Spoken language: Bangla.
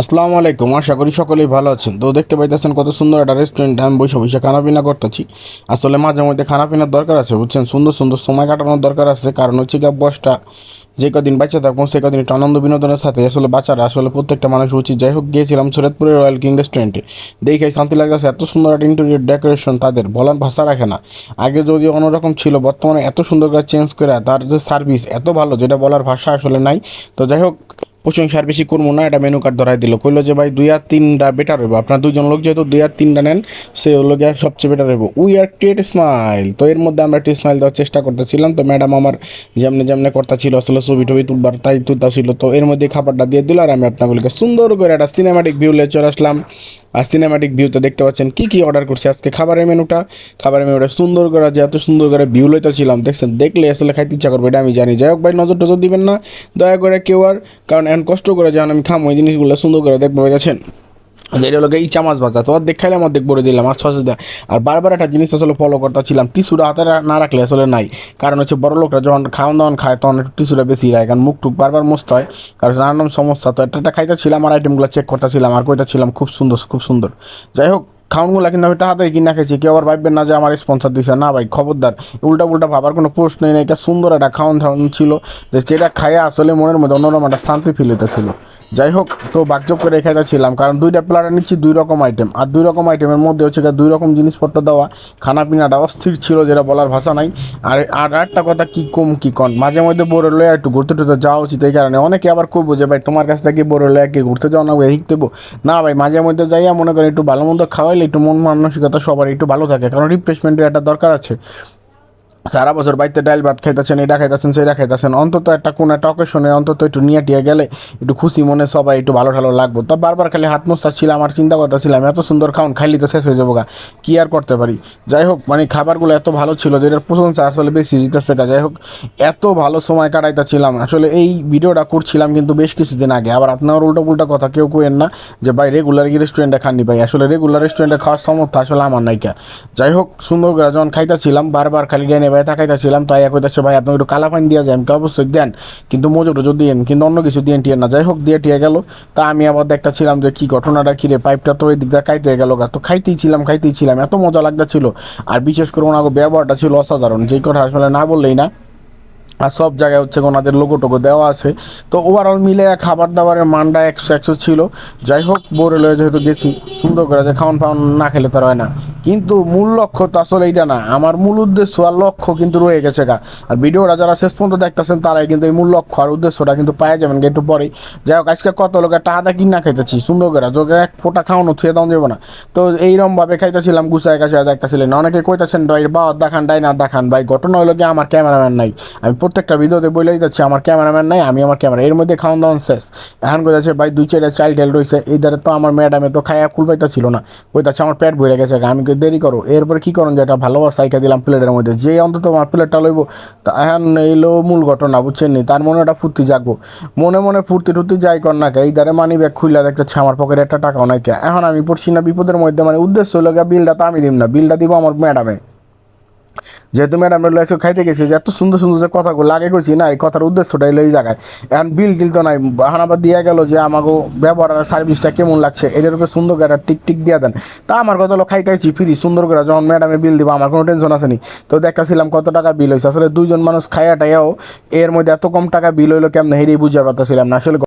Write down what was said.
আসসালামু আলাইকুম, আশা করি সকলেই ভালো আছেন। তো দেখতে পাইতেছেন কত সুন্দর একটা রেস্টুরেন্ট আমি বসে বসে খানা পিনা করতেছি। আসলে মাঝে মধ্যে খানা পিনার দরকার আছে, বুঝছেন? সুন্দর সুন্দর সময় কাটানোর দরকার আছে, কারণ হচ্ছে গিয়ে বয়সটা যে কদিন বাচ্চা থাকব, সে কদিন একটা আনন্দ বিনোদনের সাথে। আসলে বাচ্চারা, আসলে প্রত্যেকটা মানুষ উচিত। যাই হোক, গিয়েছিলাম সুরতপুরের রয়্যাল কিং রেস্টুরেন্টে দেখে শান্তি লাগতেছে, এত সুন্দর একটা ইন্টেরিয়র ডেকোরেশন তাদের, বলার ভাষা রাখে না। আগে যদি অন্যরকম ছিল, বর্তমানে এত সুন্দর করে চেঞ্জ করে তার যে সার্ভিস এত ভালো, যেটা বলার ভাষা আসলে নাই। তো যাই হোক প্রশংসার বেশি করব না, এটা মেনু কার্ড ধরাই দিল। কইলো যে, ভাই, দুই আর তিনটা বেটার হইব। আপনার দুজন লোক যেহেতু দুই আর তিনটা নেন, সে হলো সবচেয়ে বেটার হইব। উই আর ক্রিয়েট স্মাইল তো এর মধ্যে আমরা একটি স্মাইল দেওয়ার চেষ্টা করতেছিলাম। তো ম্যাডাম আমার যেমনি যেমনি করতে ছিল, আসলে ছবি টবি তুলবার তাই তুলতা ছিল তো এর মধ্যে খাবারটা দিয়ে দিল আর আমি আপনাগুলিকে সুন্দর করে একটা সিনেমাটিক ভিউলে চলে আসলাম। আর সিনেমাটিক ভিউতে দেখতে পাচ্ছেন কী কী অর্ডার করছে। আজকে খাবারের মেনুটা খাবারের মেনুটা সুন্দর করে যে এত সুন্দর করে ভিউ লইতেছিলাম। দেখছেন, দেখলে আসলে খাইতে ইচ্ছা করবে, এটা আমি জানি। যাই হোক ভাই, নজর টজর দিবেন না। দয়া করে কেউ আর, কারণ এখন কষ্ট করে যান আমি খাম ওই জিনিসগুলো সুন্দর করে দেখব গেছেন এটা হলো এই মাছ ভাজা। তো খাইলাম অর্ধেক বলে দিলাম, আর ছশো দেয় আর বারবার একটা জিনিস আসলে ফলো করতেছিলাম, টিস্যুটা হাতে না রাখলে আসলে নাই। কারণ হচ্ছে বড় লোকরা যখন খাওয়ান দাওয়ান খায়, তখন একটু টিস্যুটা বেশি রায়, কারণ মুখ টুক বারবার মস্ত হয়। কারণ নানান সমস্যা, তো একটা একটা খাইতেছিলাম, আর আইটেমগুলো চেক করতেছিলাম, আর কইটা ছিলাম খুব সুন্দর খুব সুন্দর। যাই হোক খাউনগুলো কিন্তু আমি টাকাতে কিনা খেয়েছি। কেউ আবার ভাববেন না যে আমার স্পন্সর দিছে। না ভাই, খবরদার। উল্টা উল্টা ভাবার কোনো প্রশ্ন নেই। এটা সুন্দর একটা খাওয়ান খাওয়ান ছিল যে যেটা খাইয়া আসলে মনের মধ্যে অন্যরকম একটা শান্তি ফিল হইতেছিল। যাই হোক, তো বাকচপ করে রেখে ছিলাম। কারণ দুইটা প্লেয়ার নিচ্ছি, দুই রকম আইটেম আর দুই রকম আইটেমের মধ্যে হচ্ছে দুই রকম জিনিসপত্র দেওয়া। খানা পিনাটা অস্থির ছিল, যেটা বলার ভাষা নাই। আর আর একটা কথা, কী কম, কি কন মাঝে মধ্যে বড় লয়ে একটু ঘুরতে টুরতে যাওয়া উচিত এই কারণে। অনেকে আবার করব যে, ভাই, তোমার কাছ থেকে বড় লয়ে কি ঘুরতে যাও না ভাই দেবো না ভাই, মাঝে মধ্যে যাইয়া মনে করেন একটু ভালো মন্দ খাওয়াইলে একটু মন মানসিকতা সবার একটু ভালো থাকে। কারণ রিফ্রেশমেন্টের একটা দরকার আছে। সারা বছর বাড়িতে ডাল ভাত খাইতেছেন, এটা খাইতেছেন, সেটা খাইতেছেন। অন্তত একটা কোনো একটা অকেশনে অন্তত একটু নিয়ে টিয়ে গেলে একটু খুশি মনে সবাই একটু ভালো ভালো লাগবো। তা বারবার খালি হাত মোস্তা ছিল আমার চিন্তা করতে ছিলাম এত সুন্দর খাওন, খাইলি তো শেষ হয়ে যাব গা। কী আর করতে পারি? যাই হোক মানে খাবারগুলো এত ভালো ছিল যে এটার প্রশংসা আসলে বেশি জিতেছে গা। যাই হোক, এত ভালো সময় কাটাইতেছিলাম। আসলে এই ভিডিওটা করছিলাম কিন্তু বেশ কিছুদিন আগে। আবার আপনার উল্টো পুল্টা কথা কেউ কেন না যে, ভাই রেগুলার কি রেস্টুরেন্টে খাননি ভাই? আসলে রেগুলার রেস্টুরেন্টে খাওয়ার সমর্থ আসলে আমার নাইকা যাই হোক, সুন্দর করে যখন খাইতেছিলাম, বারবার খালি ডেনে ভাই তাকাইতেছিলাম, তাই এক হইতেছে ভাই আপনি একটু কালা পানি দিয়ে যায় আমি অবশ্যই দেন। কিন্তু মজুর যদি দিন, কিন্তু অন্য কিছু দিয়ে টিয়ে না। যাই হোক, দিয়ে টিয়ে গেল। তা আমি আবার দেখতেছিলাম যে কী ঘটনাটা, কী রে, পাইপটা তো ওই দিক দিয়ে খাইতে গেল গা। তো খাইতেই ছিলাম খাইতেই ছিলাম। এত মজা লাগতেছিল। আর বিশেষ করে ওনার ব্যবহারটা ছিল অসাধারণ। যেই কথা আসলে না বললেই না। আর সব জায়গায় হচ্ছে ওনাদের লোগো টোগো দেওয়া আছে। তো ওভারঅল মিলে খাবার দাবারের মানটা একশো একশো ছিল। যাই হোক বোরে লয়ে যেহেতু গেছি, সুন্দর করে যে খাওয়ান ফাওয়ান না খেলে তো হয় না। কিন্তু মূল লক্ষ্য তো আসলে এইটা না, আমার মূল উদ্দেশ্য আর লক্ষ্য কিন্তু রয়ে গেছে গা। আর ভিডিওটা যারা শেষ পর্যন্ত দেখতেছেন, তারাই কিন্তু এই মূল লক্ষ্য আর উদ্দেশ্যটা কিন্তু পাওয়া যাবেন একটু পরেই। যাই হোক, আজকে কত লোকের টাকাটা কিনা খাইতেছি, সুন্দর করে। যোগে এক ফোটা খাওয়ানো থুয়ে দাম যাব না। তো এইরকমভাবে খাইতেছিলাম গুছায় গাছায় দেখতেছিলেন। অনেকে কইতেছেন, ভাই বা দেখান ডাই না দেখান। ভাই, ঘটনা হলো কি আমার ক্যামেরাম্যান নাই। আমি প্রত্যেকটা ভিডিওতে বলেই যাচ্ছি, আমার ক্যামেরাম্যান নাই, আমি আমার ক্যামেরা। এর মধ্যে খাওয়ান দাওয়ান শেষ। এখন কইতাছে ভাই, দুই চারটা চাইল্ড টেল রয়েছে এই ধারে তো আমার ম্যাডামে তো খাইয়া কুলবাইতে ছিল না। কইতাছে, আমার পেট ভরে গেছে আমি দেরি করো? এরপরে কী করুন যে একটা ভালোবাসা সাইকা দিলাম প্লেটের মধ্যে। যে অন্তত আমার প্লেটটা লইব, তা এখন এইলো মূল ঘটনা, বুঝছেন নি? তার মনে একটা ফুর্তি জাগবো। মনে মনে ফুর্তি টুর্তি যাই কর না কে, এই ধারে মানি ব্যাগ খুললা দেখতেছে, আমার পকেটে একটা টাকাও নাই কে। এখন আমি পড়ছি না বিপদের মধ্যে মানে উদ্দেশ্য হলো বিলটা তো আমি দিব না বিলটা দিব আমার ম্যাডামে। যেহেতু ম্যাডাম লয়েছে খাইতে গেছি, যে এত সুন্দর সুন্দর যে কথাগুলো লাগে করছি না, এই কথার উদ্দেশ্যটাই লই জায়গায় এখন বিল টিল তো নাই, এখন আবার দিয়ে গেল যে আমাকে ব্যবহার সার্ভিসটা কেমন লাগছে এটার উপরে সুন্দর করে টিক টিক দিয়ে দেন। তা আমার কথা হলো খাইতেছি ফ্রি সুন্দর করে, যখন ম্যাডামে বিল দিব, আমার কোনো টেনশন আসেনি তো দেখতেছিলাম কত টাকা বিল হয়েছে আসলে দুইজন মানুষ খাইয়াটাইয়াও, এর মধ্যে এত কম টাকা বিল হইল কেমন হেরিয়ে বুঝতে পারতেছিলাম না, আসলে